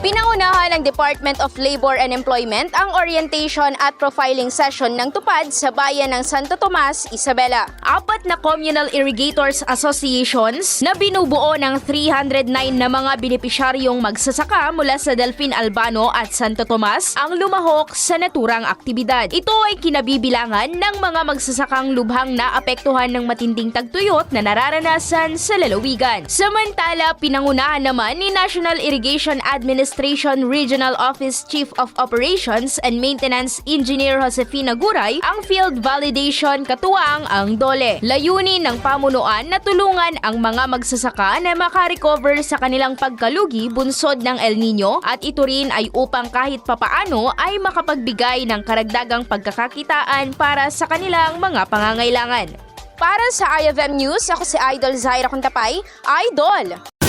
Pinangunahan ng Department of Labor and Employment ang orientation at profiling session ng tupad sa bayan ng Santo Tomas, Isabela. Apat na Communal Irrigators Associations na binubuo ng 309 na mga benepisyaryong magsasaka mula sa Delfin Albano at Santo Tomas ang lumahok sa naturang aktibidad. Ito ay kinabibilangan ng mga magsasakang lubhang naapektuhan ng matinding tagtuyot na nararanasan sa lalawigan. Samantala, pinangunahan naman ni National Irrigation Administration Regional Office Chief of Operations and Maintenance Engineer Josefina Guray ang field validation katuwang ang DOLE. Layunin ng pamunuan na tulungan ang mga magsasaka na makarecover sa kanilang pagkalugi bunsod ng El Nino at ito rin ay upang kahit papaano ay makapagbigay ng karagdagang pagkakakitaan para sa kanilang mga pangangailangan. Para sa IFM News, ako si Idol Zaira Kuntapay, Idol!